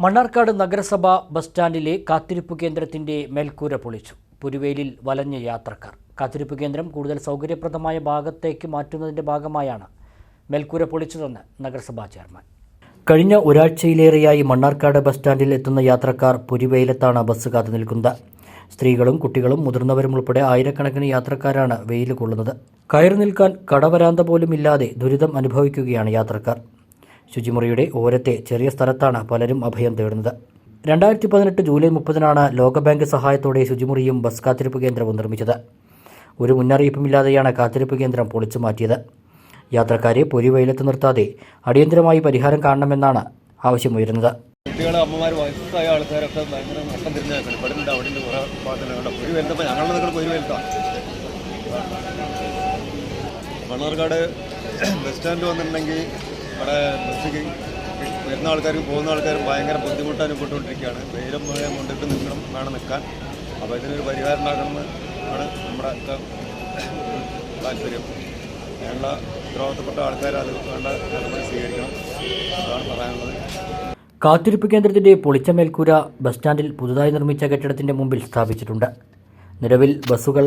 മണ്ണാർക്കാട് നഗരസഭ ബസ് സ്റ്റാൻഡിലെ കാത്തിരിപ്പ് കേന്ദ്രത്തിന്റെ മേൽക്കൂര പൊളിച്ചു. പുരുവേലിൽ വലഞ്ഞ യാത്രക്കാർ. കാത്തിരിപ്പ് കേന്ദ്രം കൂടുതൽ സൗകര്യപ്രദമായ ഭാഗത്തേക്ക് മാറ്റുന്നതിന്റെ ഭാഗമായാണ് മേൽക്കൂര പൊളിച്ചതെന്ന് നഗരസഭാ ചെയർമാൻ. കഴിഞ്ഞ ഒരാഴ്ചയിലേറെയായി മണ്ണാർക്കാട് ബസ് സ്റ്റാൻഡിൽ എത്തുന്ന യാത്രക്കാർ പുരുവേലത്താണ് ബസ് കാത്തു നിൽക്കുന്നത്. സ്ത്രീകളും കുട്ടികളും മുതിർന്നവരും ഉൾപ്പെടെ ആയിരക്കണക്കിന് യാത്രക്കാരാണ് വെയിൽ കൊള്ളുന്നത്. കയറി നിൽക്കാൻ കടവരാന്ത പോലും ഇല്ലാതെ ദുരിതം അനുഭവിക്കുകയാണ് യാത്രക്കാർ. ശുചിമുറിയുടെ ഓരത്തെ ചെറിയ സ്ഥലത്താണ് പലരും അഭയം തേടുന്നത്. രണ്ടായിരത്തി പതിനെട്ട് ജൂലൈ മുപ്പതിനാണ് ലോകബാങ്ക് സഹായത്തോടെ ശുചിമുറിയും ബസ് കാത്തിരിപ്പ് കേന്ദ്രവും നിർമ്മിച്ചത്. ഒരു മുന്നറിയിപ്പുമില്ലാതെയാണ് കാത്തിരിപ്പ് കേന്ദ്രം പൊളിച്ചു മാറ്റിയത്. യാത്രക്കാരെ പൊരിവെയിലത്ത് നിർത്താതെ അടിയന്തരമായി പരിഹാരം കാണണമെന്നാണ് ആവശ്യമുയരുന്നത്. കുട്ടികൾ അമ്മമാർ വയസ്സായ ആൾക്കാരൊക്കെ ഭയങ്കര നഷ്ടം ഇവിടെ ഉണ്ട് അവിടെ ഉണ്ട് കുറേ പാത്രങ്ങളുണ്ട് ഒരു വലുത്തപ്പോൾ ഞങ്ങളുടെ നിങ്ങൾ ഒരു വലുതാണ് ബസ് സ്റ്റാൻഡ് വന്നിട്ടുണ്ടെങ്കിൽ ഇവിടെ ബസ്സിക്ക് വരുന്ന ആൾക്കാരും പോകുന്ന ആൾക്കാരും ഭയങ്കര ബുദ്ധിമുട്ട് അനുഭവപ്പെട്ടുകൊണ്ടിരിക്കുകയാണ്. വെയിലും മഴയും കൊണ്ടിട്ട് നിൽക്കണം വേണം നിൽക്കാൻ. അപ്പോൾ ഇതിനൊരു പരിഹാരം ഉണ്ടാക്കണമെന്ന് ആണ് നമ്മുടെ താല്പര്യം. അതിനുള്ള ഉത്തരവാദിത്തപ്പെട്ട ആൾക്കാർ അത് വേണ്ട നടപടി സ്വീകരിക്കണം അതാണ് പറയാനുള്ളത്. കാത്തിരിപ്പ് കേന്ദ്രത്തിന്റെ പൊളിച്ച മേൽക്കൂര ബസ് സ്റ്റാൻഡിൽ പുതുതായി നിർമ്മിച്ച കെട്ടിടത്തിന്റെ മുമ്പിൽ സ്ഥാപിച്ചിട്ടുണ്ട്. നിലവിൽ ബസ്സുകൾ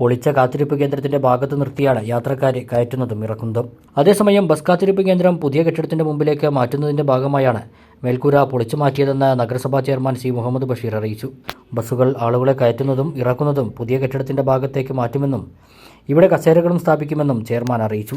പൊളിച്ച കാത്തിരിപ്പ് കേന്ദ്രത്തിന്റെ ഭാഗത്ത് നിർത്തിയാണ് യാത്രക്കാരെ കയറ്റുന്നതും ഇറക്കുന്നതും. അതേസമയം ബസ് കാത്തിരിപ്പ് കേന്ദ്രം പുതിയ കെട്ടിടത്തിന്റെ മുമ്പിലേക്ക് മാറ്റുന്നതിന്റെ ഭാഗമായാണ് മേൽക്കൂര പൊളിച്ചു മാറ്റിയതെന്ന് നഗരസഭാ ചെയർമാൻ സി. മുഹമ്മദ് ബഷീർ അറിയിച്ചു. ബസ്സുകൾ ആളുകളെ കയറ്റുന്നതും ഇറക്കുന്നതും പുതിയ കെട്ടിടത്തിന്റെ ഭാഗത്തേക്ക് മാറ്റുമെന്നും ഇവിടെ കസേരകളും സ്ഥാപിക്കുമെന്നും ചെയർമാൻ അറിയിച്ചു.